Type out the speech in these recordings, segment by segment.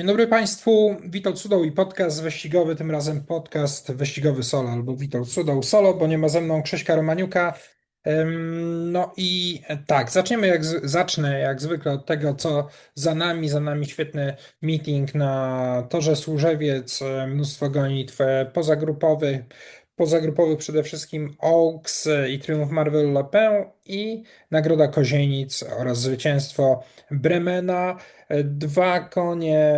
Dzień dobry Państwu, Witold Sudoł i podcast wyścigowy, tym razem podcast wyścigowy solo albo Witold Sudoł solo, bo nie ma ze mną Krzyśka Romaniuka. No i tak, zaczniemy jak, zacznę jak zwykle od tego, co za nami. Za nami świetny meeting na Torze Służewiec, mnóstwo gonitw pozagrupowych, pozagrupowych przede wszystkim Oaks i Triumph Marvel Le Pen i Nagroda Kozienic oraz zwycięstwo Bremena. Dwa konie,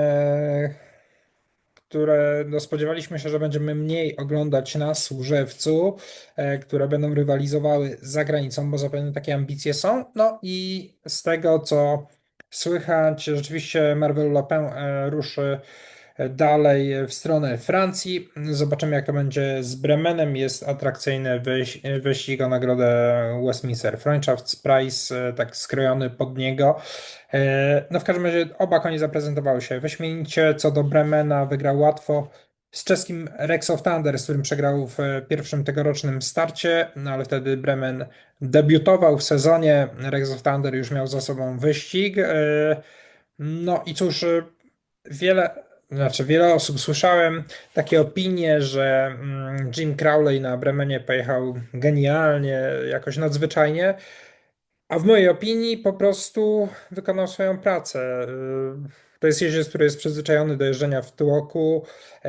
które no, spodziewaliśmy się, że będziemy mniej oglądać na Służewcu, e, które będą rywalizowały za granicą, bo zapewne takie ambicje są. No i z tego, co słychać, rzeczywiście Marvel Le Pen e, ruszy dalej w stronę Francji. Zobaczymy, jak to będzie z Bremenem. Jest atrakcyjny wyś- wyścig o nagrodę Westminster Freundschaftspreis, e, tak skrojony pod niego. E, No w każdym razie oba konie zaprezentowały się wyśmienicie. Co do Bremena wygrał łatwo z czeskim Rex of Thunder, z którym przegrał w e, pierwszym tegorocznym starcie, no ale wtedy Bremen debiutował w sezonie. Rex of Thunder już miał za sobą wyścig. E, No i cóż, wiele, znaczy wiele osób słyszałem takie opinie, że mm, Jim Crowley na Bremenie pojechał genialnie, jakoś nadzwyczajnie. A w mojej opinii po prostu wykonał swoją pracę. To jest jeździec, który jest przyzwyczajony do jeżdżenia w tłoku, y,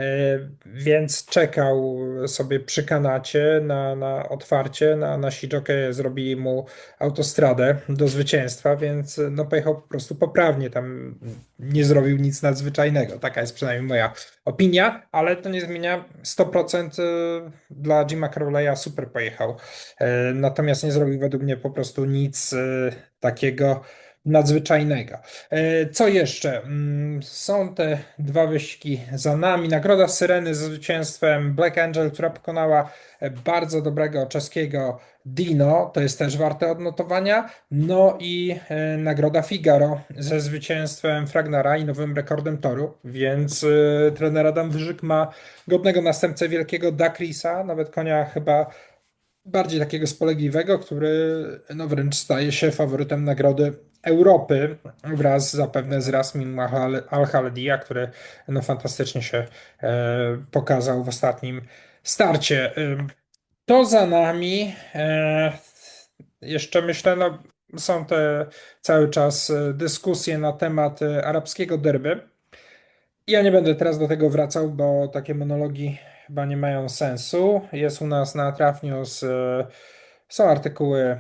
więc czekał sobie przy kanacie na, na otwarcie. Na, nasi jockey zrobili mu autostradę do zwycięstwa, więc no, pojechał po prostu poprawnie. Tam nie zrobił nic nadzwyczajnego. Taka jest przynajmniej moja opinia, ale to nie zmienia 100% y, dla Jima Crowley'a super pojechał. E, Natomiast nie zrobił według mnie po prostu nic e, takiego nadzwyczajnego. E, Co jeszcze? Mm, Są te dwa wyścigi za nami. Nagroda Syreny ze zwycięstwem Black Angel, która pokonała e, bardzo dobrego czeskiego Dino, to jest też warte odnotowania. No i e, nagroda Figaro ze zwycięstwem Fragnara i nowym rekordem toru, więc trener Adam Wyżyk ma godnego następcę wielkiego Dakrisa, nawet konia chyba bardziej takiego spolegliwego, który no wręcz staje się faworytem nagrody Europy wraz zapewne z Rasmim Al- Al-Khaldia, który no fantastycznie się e, pokazał w ostatnim starcie. To za nami. E, jeszcze myślę, no są te cały czas e, dyskusje na temat arabskiego derby. Ja nie będę teraz do tego wracał, bo takie monologi chyba nie mają sensu. Jest u nas na Traf News, e, są artykuły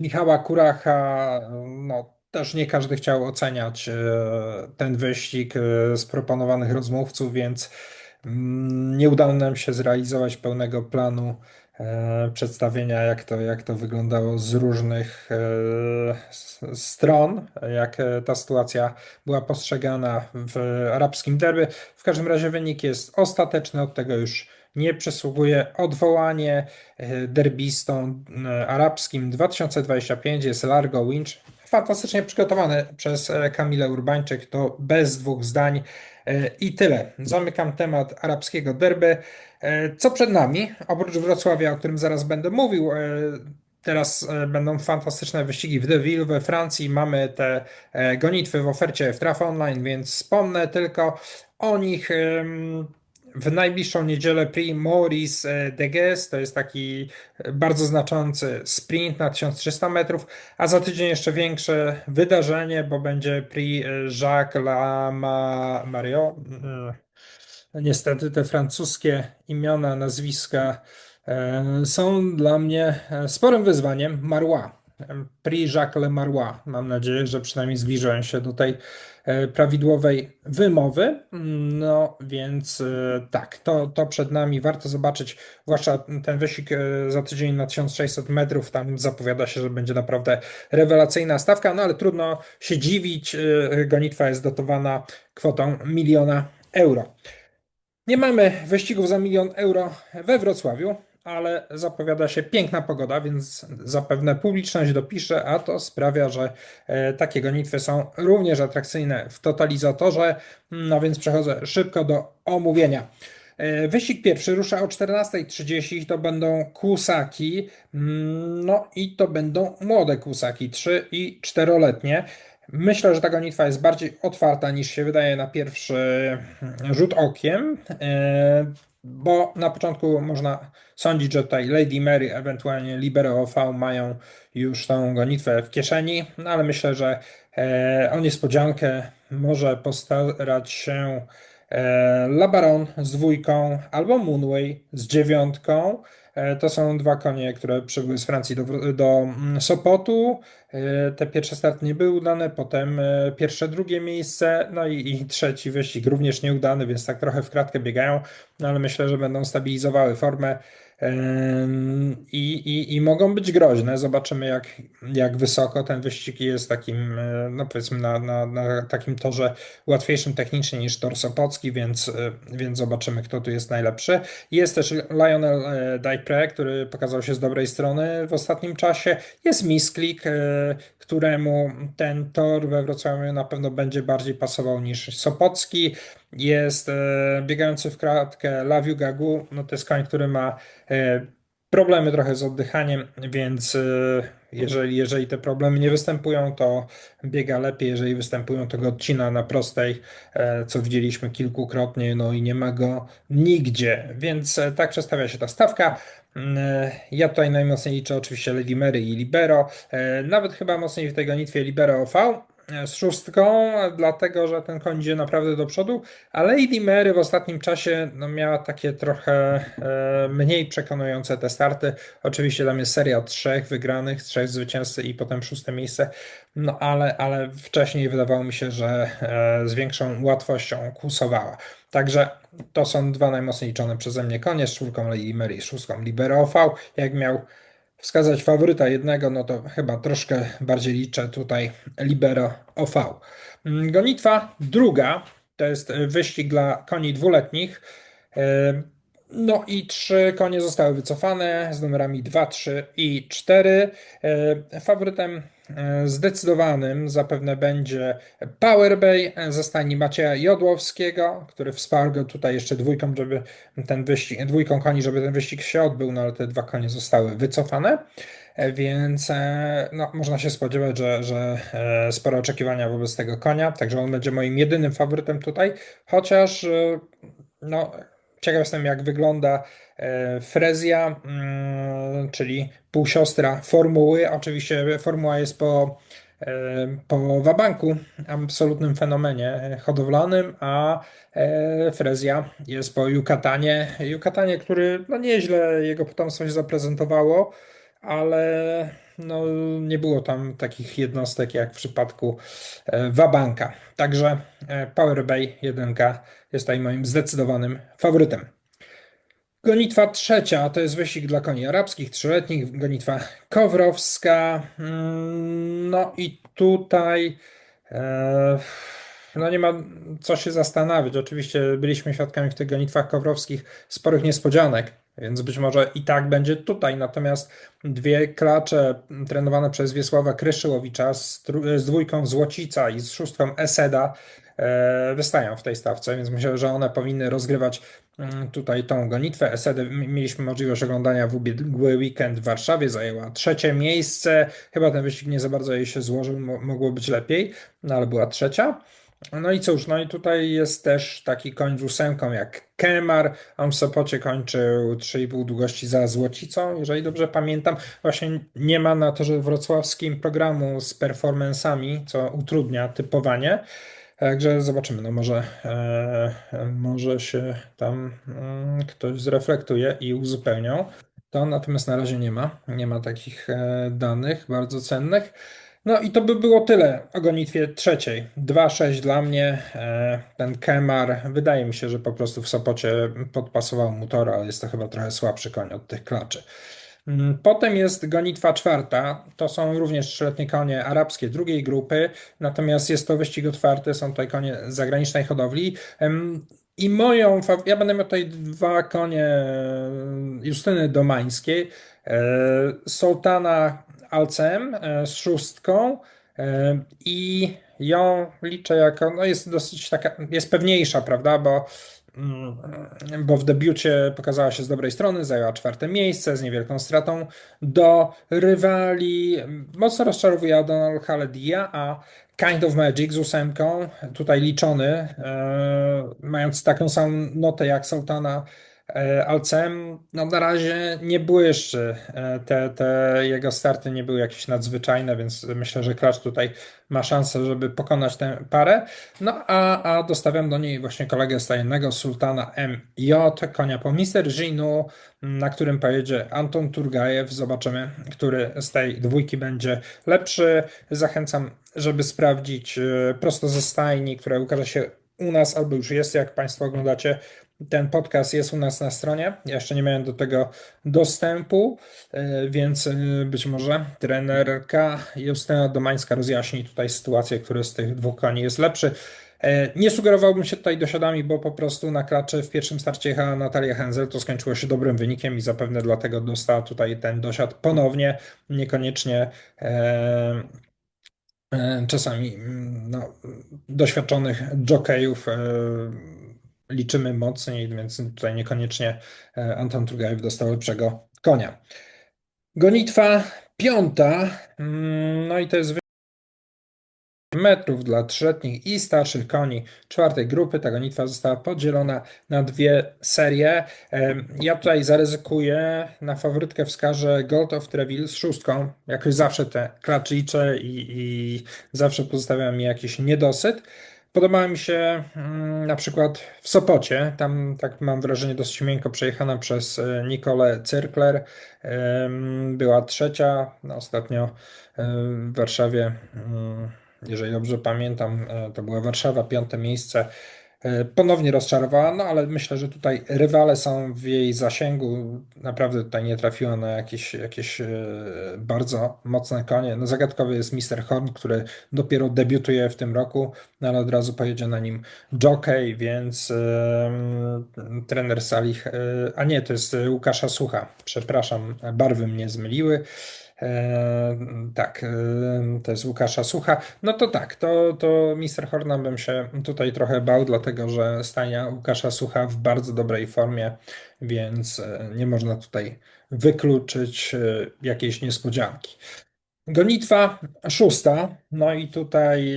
Michała Kuracha. No, też nie każdy chciał oceniać e, ten wyścig e, z proponowanych rozmówców, więc mm, nie udało nam się zrealizować pełnego planu e, przedstawienia, jak to, jak to wyglądało z różnych stron, jak ta sytuacja była postrzegana w arabskim derby. W każdym razie wynik jest ostateczny, od tego już nie przysługuje odwołanie. E, Derbistą e, arabskim 2025 jest Largo Winch. Fantastycznie przygotowany przez e, Kamilę Urbańczyk, to bez dwóch zdań. I tyle. Zamykam temat arabskiego derby. Co przed nami? Oprócz Wrocławia, o którym zaraz będę mówił, Teraz będą fantastyczne wyścigi w Deauville we Francji. Mamy te gonitwy w ofercie w Traf Online, więc wspomnę tylko o nich. W najbliższą niedzielę Prix Maurice e, Degues to jest taki e, bardzo znaczący sprint na 1300 metrów, a za tydzień jeszcze większe wydarzenie, bo będzie Prix e, Jacques Lama Mario. Niestety te francuskie imiona, nazwiska e, są dla mnie e, sporym wyzwaniem. E, Prix Jacques Le Marois. Mam nadzieję, że przynajmniej zbliżyłem się do tej e, prawidłowej wymowy. No więc e, tak, to, to przed nami. Warto zobaczyć, zwłaszcza ten wyścig e, za tydzień na 1600 metrów. Tam zapowiada się, że będzie naprawdę rewelacyjna stawka, no ale trudno się dziwić. e, Gonitwa jest dotowana kwotą miliona euro. Nie mamy wyścigów za milion euro we Wrocławiu, ale zapowiada się piękna pogoda, więc zapewne publiczność dopisze, a to sprawia, że e, takie gonitwy są również atrakcyjne w totalizatorze. No więc przechodzę szybko do omówienia. E, Wyścig pierwszy rusza o 14.30, to będą kłusaki, mm, no i to będą młode kłusaki, 3 i 4-letnie. Myślę, że ta gonitwa jest bardziej otwarta niż się wydaje na pierwszy rzut okiem, e, bo na początku można sądzić, że tutaj Lady Mary, ewentualnie Libero OV mają już tą gonitwę w kieszeni, no ale myślę, że e, o niespodziankę może postarać się e, Labaron z dwójką albo Moonway z dziewiątką. To są dwa konie, które przybyły z Francji do, do mm, Sopotu. E, te pierwsze starty nie były udane, potem e, pierwsze, drugie miejsce, no i, i trzeci wyścig również nieudany, więc tak trochę w kratkę biegają, no ale myślę, że będą stabilizowały formę i, i, i mogą być groźne. Zobaczymy, jak, jak wysoko ten wyścig jest takim, e, no powiedzmy, na, na, na takim torze łatwiejszym technicznie niż tor Sopocki, więc, więc zobaczymy, kto tu jest najlepszy. Jest też Lionel e, Daypre, który pokazał się z dobrej strony w ostatnim czasie. Jest Misklik, któremu ten tor we Wrocławiu na pewno będzie bardziej pasował niż Sopocki. Jest biegający w kratkę Laviu Gagu, no to jest koń, który ma E, problemy trochę z oddychaniem, więc e, jeżeli, jeżeli te problemy nie występują, to biega lepiej. Jeżeli występują, to go odcina na prostej, e, co widzieliśmy kilkukrotnie, no i nie ma go nigdzie. Więc tak przedstawia się ta stawka. Ja tutaj najmocniej liczę oczywiście Lady Mary i Libero. Nawet chyba mocniej w tej gonitwie Libero OV z szóstką, dlatego że ten koń idzie naprawdę do przodu, a Lady Mary w ostatnim czasie no, miała takie trochę e, mniej przekonujące te starty. Oczywiście tam jest seria trzech wygranych, trzech zwycięzcy i potem szóste miejsce, no ale, ale wcześniej wydawało mi się, że e, z większą łatwością kłusowała. Także to są dwa najmocniej liczone przeze mnie konie z czwórką Lady Mary, z szóstką Libero V. Jak miał wskazać faworyta jednego, no to chyba troszkę bardziej liczę tutaj Libero OV. Mm, gonitwa druga to jest wyścig dla koni dwuletnich. E, no i trzy konie zostały wycofane z numerami 2, 3 i 4. E, faworytem e, zdecydowanym zapewne będzie Powerbay ze stajni Macieja Jodłowskiego, który wsparł go tutaj jeszcze dwójką, żeby ten wyścig, dwójką koni, żeby ten wyścig się odbył, no ale te dwa konie zostały wycofane. E, więc no, można się spodziewać, że, że spore oczekiwania wobec tego konia, także on będzie moim jedynym faworytem tutaj, chociaż no, Ciekaw jestem, jak wygląda e, Frezja, mm, czyli półsiostra formuły. Oczywiście formuła jest po, e, po Wabanku, absolutnym fenomenie hodowlanym, a e, Frezja jest po Yucatanie. Yucatanie, który no nieźle jego potomstwo się zaprezentowało, ale no, nie było tam takich jednostek jak w przypadku Wabanka. Także Power Bay 1 jest tutaj moim zdecydowanym faworytem. Gonitwa trzecia to jest wyścig dla koni arabskich, trzyletnich, gonitwa kowrowska. Mm, no i tutaj e, no nie ma co się zastanawiać. Oczywiście byliśmy świadkami w tych gonitwach kowrowskich sporych niespodzianek, więc być może i tak będzie tutaj. Natomiast dwie klacze trenowane przez Wiesława Kryszyłowicza z, z dwójką Złocica i z szóstką Eseda E, wystają w tej stawce, więc myślę, że one powinny rozgrywać mm, tutaj tą gonitwę. Esedy mieliśmy możliwość oglądania w ubiegły weekend w Warszawie, zajęła trzecie miejsce. Chyba ten wyścig nie za bardzo jej się złożył, mogło być lepiej, no ale była trzecia. No i cóż, no i tutaj jest też taki koń z ósemką jak Kemar. On w Sopocie kończył 3,5 długości za Złocicą, jeżeli dobrze pamiętam. Właśnie nie ma na torze wrocławskim programu z performansami, co utrudnia typowanie. Także zobaczymy, no może, e, może się tam mm, ktoś zreflektuje i uzupełnią. To natomiast na razie nie ma, nie ma takich e, danych bardzo cennych. No i to by było tyle o gonitwie trzeciej. 2-6 dla mnie. E, ten Kemar, wydaje mi się, że po prostu w Sopocie podpasował mu tor, ale jest to chyba trochę słabszy koń od tych klaczy. Mm, potem jest gonitwa czwarta. To są również trzyletnie konie arabskie drugiej grupy, natomiast jest to wyścig otwarty, są tutaj konie zagranicznej hodowli. I moją, ja będę miał tutaj dwa konie Justyny Domańskiej. E, Sultana Alcem e, z szóstką e, i ją liczę jako, no jest dosyć taka, jest pewniejsza, prawda, bo mm, bo w debiucie pokazała się z dobrej strony, zajęła czwarte miejsce z niewielką stratą do rywali. Mocno rozczarowuje Donald Haledia, a Kind of Magic z ósemką, tutaj liczony, e, mając taką samą notę jak Sultana Alcem, no na razie nie błyszczy. E, te, te jego starty nie były jakieś nadzwyczajne, więc myślę, że Klacz tutaj ma szansę, żeby pokonać tę parę. No a, a dostawiam do niej właśnie kolegę stajennego Sultana MJ, konia po Mister Ginu, na którym pojedzie Anton Turgajew. Zobaczymy, który z tej dwójki będzie lepszy. Zachęcam, żeby sprawdzić e, prosto ze stajni, która ukaże się u nas albo już jest, jak Państwo oglądacie ten podcast jest u nas na stronie. Ja jeszcze nie miałem do tego dostępu, e, więc e, być może trenerka Justyna Domańska rozjaśni tutaj sytuację, który z tych dwóch koni jest lepszy. E, nie sugerowałbym się tutaj dosiadami, bo po prostu na klaczy w pierwszym starcie jechała Natalia Henzel, to skończyło się dobrym wynikiem i zapewne dlatego dostała tutaj ten dosiad ponownie, niekoniecznie czasami mm, no, doświadczonych jokejów liczymy mocniej, więc tutaj niekoniecznie e, Anton Trugajew dostał lepszego konia. Gonitwa piąta, mm, no i to jest metrów dla trzyletnich i starszych koni czwartej grupy. Ta gonitwa została podzielona na dwie serie. Ja tutaj zaryzykuję, na faworytkę wskażę Gold of Treville z szóstką. Jakoś zawsze te klacz liczę i, i zawsze pozostawia mi jakiś niedosyt. Podobała mi się mm, na przykład w Sopocie, tam tak mam wrażenie dosyć miękko przejechana przez e, Nicolę Cyrkler. Była trzecia, no, ostatnio e, w Warszawie, mm, jeżeli dobrze pamiętam, e, to była Warszawa, piąte miejsce. E, ponownie rozczarowała, no ale myślę, że tutaj rywale są w jej zasięgu. Naprawdę tutaj nie trafiła na jakieś, jakieś e, bardzo mocne konie. No zagadkowy jest Mr. Horn, który dopiero debiutuje w tym roku, no ale od razu pojedzie na nim Jockey, więc yy, trener Salich, yy, a nie, to jest Łukasza Sucha, przepraszam, barwy mnie zmyliły. E, tak, e, to jest Łukasza Sucha. No to tak, to, to Mister Horna bym się tutaj trochę bał, dlatego że stania Łukasza Sucha w bardzo dobrej formie, więc e, nie można tutaj wykluczyć jakiejś niespodzianki. Gonitwa szósta, no i tutaj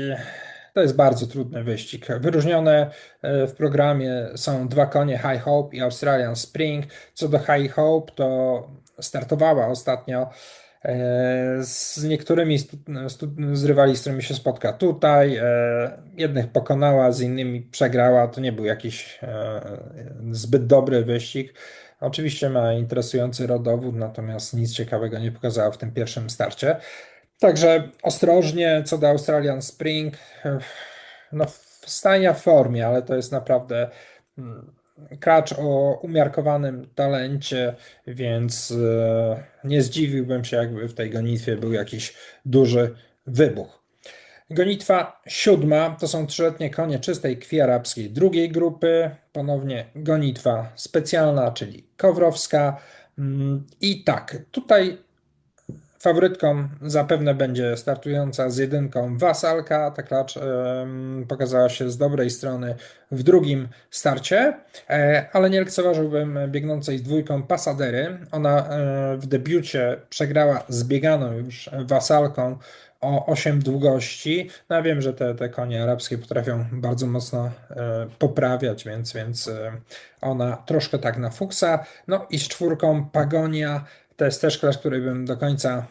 to jest bardzo trudny wyścig. Wyróżnione w programie są dwa konie High Hope i Australian Spring. Co do High Hope, to startowała ostatnio z niektórymi z rywali, z którymi się spotka tutaj. E, jednych pokonała, z innymi przegrała. To nie był jakiś e, zbyt dobry wyścig. Oczywiście ma interesujący rodowód, natomiast nic ciekawego nie pokazała w tym pierwszym starcie. Także ostrożnie co do Australian Spring. No, w stania w formie, ale to jest naprawdę mm, Kracz o umiarkowanym talencie, więc e, nie zdziwiłbym się, jakby w tej gonitwie był jakiś duży wybuch. Gonitwa siódma to są trzyletnie konie czystej krwi arabskiej drugiej grupy. Ponownie gonitwa specjalna, czyli kowrowska. Mm, I tak, tutaj Faworytką zapewne będzie startująca z jedynką Wasalka. Ta klacz pokazała się z dobrej strony w drugim starcie, e, ale nie lekceważyłbym biegnącej z dwójką Pasadery. Ona e, w debiucie przegrała z bieganą już Wasalką o 8 długości. No ja wiem, że te, te konie arabskie potrafią bardzo mocno e, poprawiać, więc, więc ona troszkę tak na fuksa. No i z czwórką Pagonia to jest też klacz, której bym do końca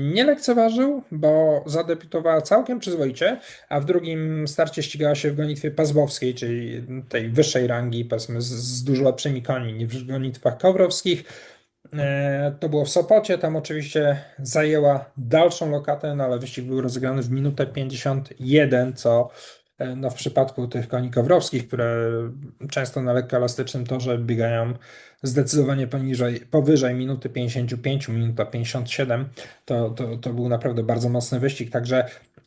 nie lekceważył, bo zadebiutowała całkiem przyzwoicie, a w drugim starcie ścigała się w gonitwie pasbowskiej, czyli tej wyższej rangi, powiedzmy z, z dużo lepszymi koni niż w gonitwach kowrowskich. E, to było w Sopocie, tam oczywiście zajęła dalszą lokatę, no ale wyścig był rozegrany w minutę 51, co no w przypadku tych koni kowrowskich, które często na lekko elastycznym torze biegają zdecydowanie poniżej, powyżej minuty 55, minuta 57, to, to, to był naprawdę bardzo mocny wyścig, także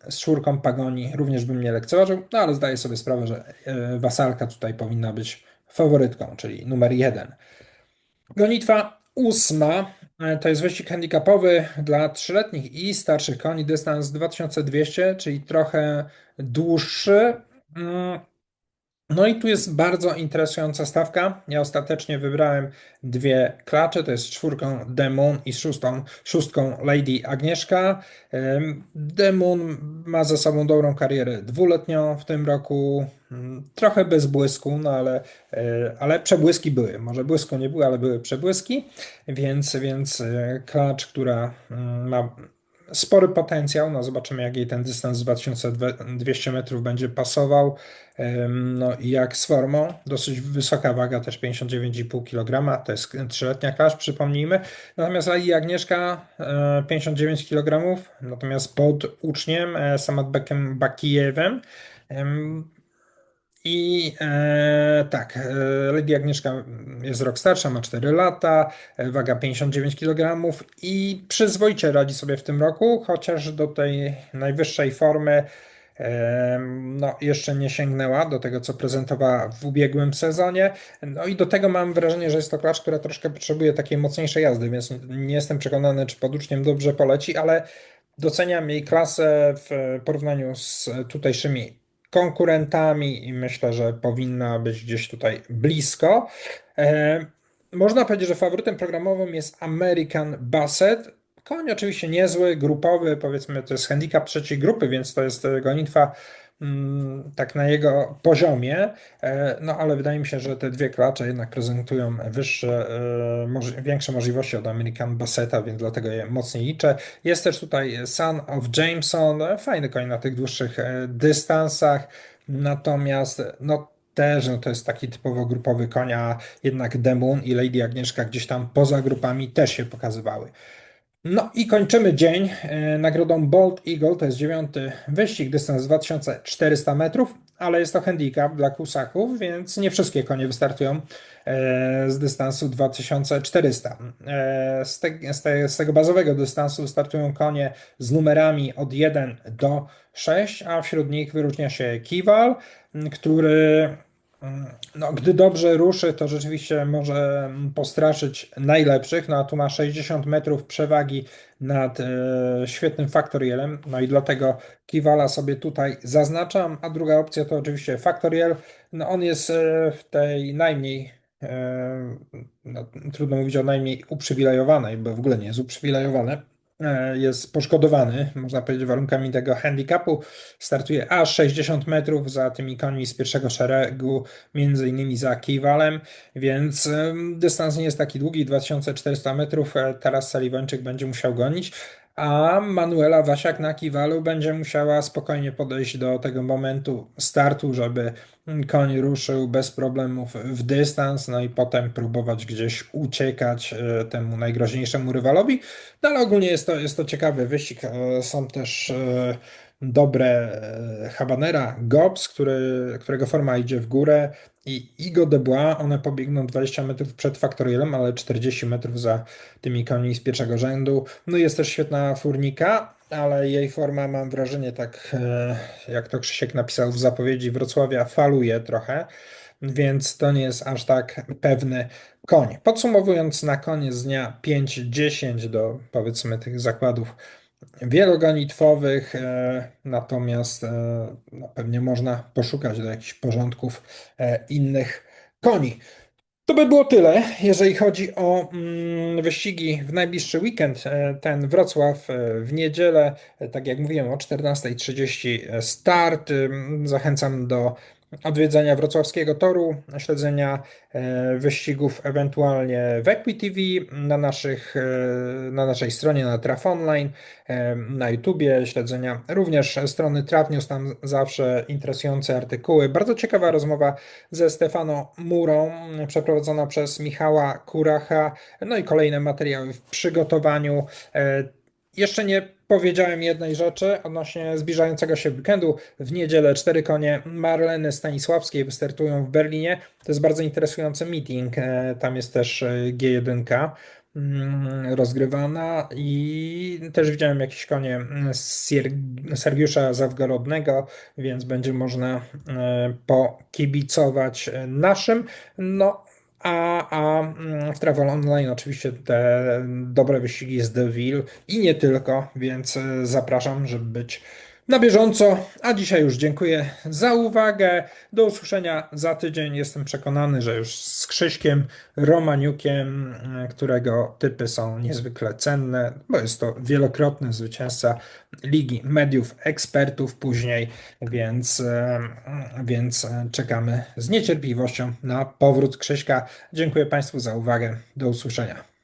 z czwórką Pagoni również bym nie lekceważył, no ale zdaję sobie sprawę, że e, Wasalka tutaj powinna być faworytką, czyli numer jeden. Gonitwa ósma to jest wyścig handicapowy dla trzyletnich i starszych koni, dystans 2200, czyli trochę dłuższy. Mm, No i tu jest bardzo interesująca stawka. Ja ostatecznie wybrałem dwie klacze, to jest czwórką Demon i szóstą, szóstką Lady Agnieszka. Em, Demon ma za sobą dobrą karierę dwuletnią w tym roku, trochę bez błysku, no ale, e, ale przebłyski były. Może błysku nie były, ale były przebłyski, więc, więc e, klacz, która mm, ma spory potencjał. No zobaczymy, jak jej ten dystans z 2200 metrów będzie pasował. No i jak z formą. Dosyć wysoka waga, też 59,5 kg. To jest trzyletnia klasz, przypomnijmy. Natomiast Lali Agnieszka 59 e, kg, natomiast pod uczniem Samatbekiem Bakijewem. I e, tak, e, Lady Agnieszka jest rok starsza, ma 4 lata, e, waga 59 kg i przyzwoicie radzi sobie w tym roku, chociaż do tej najwyższej formy e, no, jeszcze nie sięgnęła do tego, co prezentowała w ubiegłym sezonie. No i do tego mam wrażenie, że jest to klacz, która troszkę potrzebuje takiej mocniejszej jazdy, więc nie jestem przekonany, czy pod uczniem dobrze poleci, ale doceniam jej klasę w porównaniu z tutejszymi konkurentami i myślę, że powinna być gdzieś tutaj blisko. E, można powiedzieć, że faworytem programowym jest American Basset. Koń oczywiście niezły, grupowy, powiedzmy to jest handicap trzeciej grupy, więc to jest gonitwa Mm, tak na jego poziomie, e, no ale wydaje mi się, że te dwie klacze jednak prezentują wyższe, e, większe możliwości od American Basseta, więc dlatego je mocniej liczę. Jest też tutaj Son of Jameson, e, fajny koń na tych dłuższych dystansach, natomiast no też no to jest taki typowo grupowy koń, a jednak Demon i Lady Agnieszka gdzieś tam poza grupami też się pokazywały. No i kończymy dzień e, nagrodą Bolt Eagle, to jest dziewiąty wyścig, dystans 2400 metrów, ale jest to handicap dla kusaków, więc nie wszystkie konie wystartują e, z dystansu 2400. E, z, te, z, te, z tego bazowego dystansu startują konie z numerami od 1 do 6, a wśród nich wyróżnia się Kiwal, który no, gdy dobrze ruszy, to rzeczywiście może postraszyć najlepszych. No a tu ma 60 metrów przewagi nad e, świetnym Factorielem. No i dlatego Kiwala sobie tutaj zaznaczam. A druga opcja to oczywiście Factoriel. No on jest e, w tej najmniej, e, no, trudno mówić o najmniej uprzywilejowanej, bo w ogóle nie jest uprzywilejowany jest poszkodowany, można powiedzieć, warunkami tego handicapu. Startuje aż 60 metrów za tymi końmi z pierwszego szeregu, między innymi za Kiwalem, więc dystans nie jest taki długi, 2400 metrów. E, teraz Saliwańczyk będzie musiał gonić, a Manuela Wasiak na Kiwalu będzie musiała spokojnie podejść do tego momentu startu, żeby koń ruszył bez problemów w dystans, no i potem próbować gdzieś uciekać e, temu najgroźniejszemu rywalowi. No ale ogólnie jest to, jest to ciekawy wyścig. E, są też e, dobre Habanera Gobs, który, którego forma idzie w górę i Igo de Bois, one pobiegną 20 metrów przed Faktorielem, ale 40 metrów za tymi koniami z pierwszego rzędu. No jest też świetna furnika, ale jej forma, mam wrażenie, tak e, jak to Krzysiek napisał w zapowiedzi Wrocławia, faluje trochę, więc to nie jest aż tak pewny koń. Podsumowując na koniec dnia 5-10 do powiedzmy tych zakładów wielogonitwowych, e, natomiast e, no, pewnie można poszukać do jakichś porządków innych koni. To by było tyle, jeżeli chodzi o mm, wyścigi w najbliższy weekend. E, ten Wrocław e, w niedzielę, e, tak jak mówiłem, o 14.30 start. Zachęcam do odwiedzenia wrocławskiego toru, śledzenia e, wyścigów ewentualnie w Equity TV, na, naszych, e, na naszej stronie na Traf Online, e, na YouTubie, śledzenia również strony Traf News, tam zawsze interesujące artykuły. Bardzo ciekawa rozmowa ze Stefano Murą, przeprowadzona przez Michała Kuracha, no i kolejne materiały w przygotowaniu. Jeszcze nie powiedziałem jednej rzeczy odnośnie zbliżającego się weekendu. W niedzielę cztery konie Marleny Stanisławskiej wystartują w Berlinie. To jest bardzo interesujący meeting. E, tam jest też e, G1 mm, rozgrywana i też widziałem jakieś konie Sergiusza Zawgorodnego, więc będzie można e, pokibicować naszym. No a, a mm, w Travel Online oczywiście te dobre wyścigi z Deville i nie tylko, więc e, zapraszam, żeby być na bieżąco. A dzisiaj już dziękuję za uwagę. Do usłyszenia za tydzień. Jestem przekonany, że już z Krzyśkiem Romaniukiem, którego typy są niezwykle cenne, bo jest to wielokrotny zwycięzca Ligi Mediów Ekspertów później, więc, więc czekamy z niecierpliwością na powrót Krzyśka. Dziękuję Państwu za uwagę. Do usłyszenia.